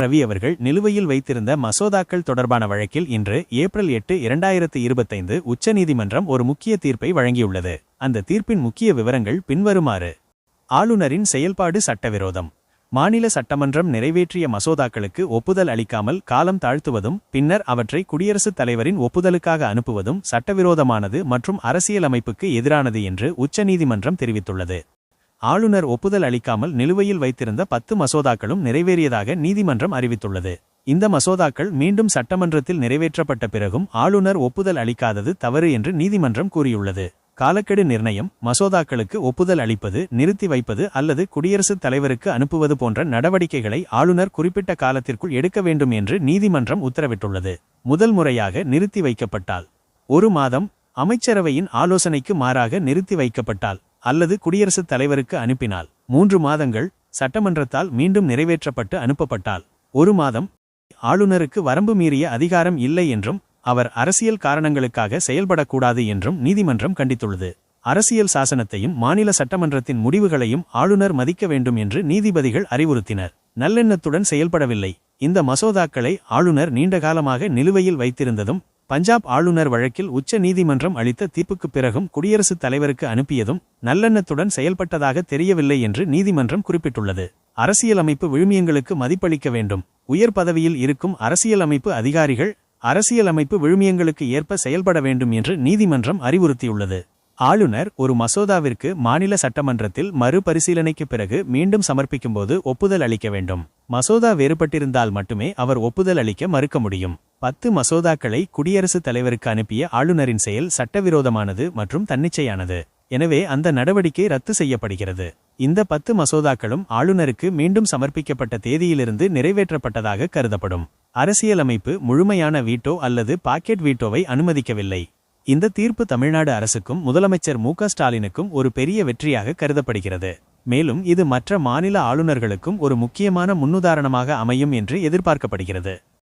ரவி அவர்கள் நிலுவையில் வைத்திருந்த மசோதாக்கள் தொடர்பான வழக்கில் இன்று ஏப்ரல் எட்டு இரண்டாயிரத்து இருபத்தைந்து உச்சநீதிமன்றம் ஒரு முக்கிய தீர்ப்பை வழங்கியுள்ளது. அந்த தீர்ப்பின் முக்கிய விவரங்கள் பின்வருமாறு. ஆளுநரின் செயல்பாடு சட்டவிரோதம். மாநில சட்டமன்றம் நிறைவேற்றிய மசோதாக்களுக்கு ஒப்புதல் அளிக்காமல் காலம் தாழ்த்துவதும் பின்னர் அவற்றை குடியரசுத் தலைவரின் ஒப்புதலுக்காக அனுப்புவதும் சட்டவிரோதமானது மற்றும் அரசியலமைப்புக்கு எதிரானது என்று உச்சநீதிமன்றம் தெரிவித்துள்ளது. ஆளுநர் ஒப்புதல் அளிக்காமல் நிலுவையில் வைத்திருந்த பத்து மசோதாக்களும் நிறைவேறியதாக நீதிமன்றம் அறிவித்துள்ளது. இந்த மசோதாக்கள் மீண்டும் சட்டமன்றத்தில் நிறைவேற்றப்பட்ட பிறகும் ஆளுநர் ஒப்புதல் அளிக்காதது தவறு என்று நீதிமன்றம் கூறியுள்ளது. காலக்கெடு நிர்ணயம் மசோதாக்களுக்கு ஒப்புதல் அளிப்பது நிறுத்தி வைப்பது அல்லது குடியரசுத் தலைவருக்கு அனுப்புவது போன்ற நடவடிக்கைகளை ஆளுநர் குறிப்பிட்ட காலத்திற்குள் எடுக்க வேண்டும் என்று நீதிமன்றம் உத்தரவிட்டுள்ளது. முதல் முறையாக நிறுத்தி வைக்கப்பட்டால். ஒரு மாதம் அமைச்சரவையின் ஆலோசனைக்கு மாறாக நிறுத்தி வைக்கப்பட்டால். அல்லது குடியரசுத் தலைவருக்கு அனுப்பினால். மூன்று மாதங்கள் சட்டமன்றத்தால் மீண்டும் நிறைவேற்றப்பட்டு அனுப்பப்பட்டால். ஒரு மாதம் ஆளுநருக்கு வரம்பு மீறிய அதிகாரம் இல்லை என்றும் அவர் அரசியல் காரணங்களுக்காக செயல்படக்கூடாது என்றும் நீதிமன்றம் கண்டித்துள்ளது. அரசியல் சாசனத்தையும் மாநில சட்டமன்றத்தின் முடிவுகளையும் ஆளுநர் மதிக்க வேண்டும் என்று நீதிபதிகள் அறிவுறுத்தினர். நல்லெண்ணத்துடன் செயல்படவில்லை. இந்த மசோதாக்களை ஆளுநர் நீண்டகாலமாக நிலுவையில் வைத்திருந்ததும் பஞ்சாப் ஆளுநர் வழக்கில் உச்ச நீதிமன்றம் அளித்த தீர்ப்புக்குப் பிறகும் குடியரசுத் தலைவருக்கு அனுப்பியதும் நல்லெண்ணத்துடன் செயல்பட்டதாக தெரியவில்லை என்று நீதிமன்றம் குறிப்பிட்டுள்ளது. அரசியலமைப்பு விழுமியங்களுக்கு மதிப்பளிக்க வேண்டும். உயர் பதவியில் இருக்கும் அரசியலமைப்பு அதிகாரிகள் அரசியலமைப்பு விழுமியங்களுக்கு ஏற்ப செயல்பட வேண்டும் என்று நீதிமன்றம் அறிவுறுத்தியுள்ளது. ஆளுநர் ஒரு மசோதாவிற்கு மாநில சட்டமன்றத்தில் மறுபரிசீலனைக்கு பிறகு மீண்டும் சமர்ப்பிக்கும்போது ஒப்புதல் அளிக்க வேண்டும். மசோதா வேறுபட்டிருந்தால் மட்டுமே அவர் ஒப்புதல் அளிக்க மறுக்க முடியும். பத்து மசோதாக்களை குடியரசுத் தலைவருக்கு அனுப்பிய ஆளுநரின் செயல் சட்டவிரோதமானது மற்றும் தன்னிச்சையானது. எனவே அந்த நடவடிக்கை ரத்து செய்யப்படுகிறது. இந்த பத்து மசோதாக்களும் ஆளுநருக்கு மீண்டும் சமர்ப்பிக்கப்பட்ட தேதியிலிருந்து நிறைவேற்றப்பட்டதாக கருதப்படும். அரசியலமைப்பு முழுமையான வீட்டோ அல்லது பாக்கெட் வீட்டோவை அனுமதிக்கவில்லை. இந்த தீர்ப்பு தமிழ்நாடு அரசுக்கும் முதலமைச்சர் மு ஸ்டாலினுக்கும் ஒரு பெரிய வெற்றியாக கருதப்படுகிறது. மேலும் இது மற்ற மாநில ஆளுநர்களுக்கும் ஒரு முக்கியமான முன்னுதாரணமாக அமையும் என்று எதிர்பார்க்கப்படுகிறது.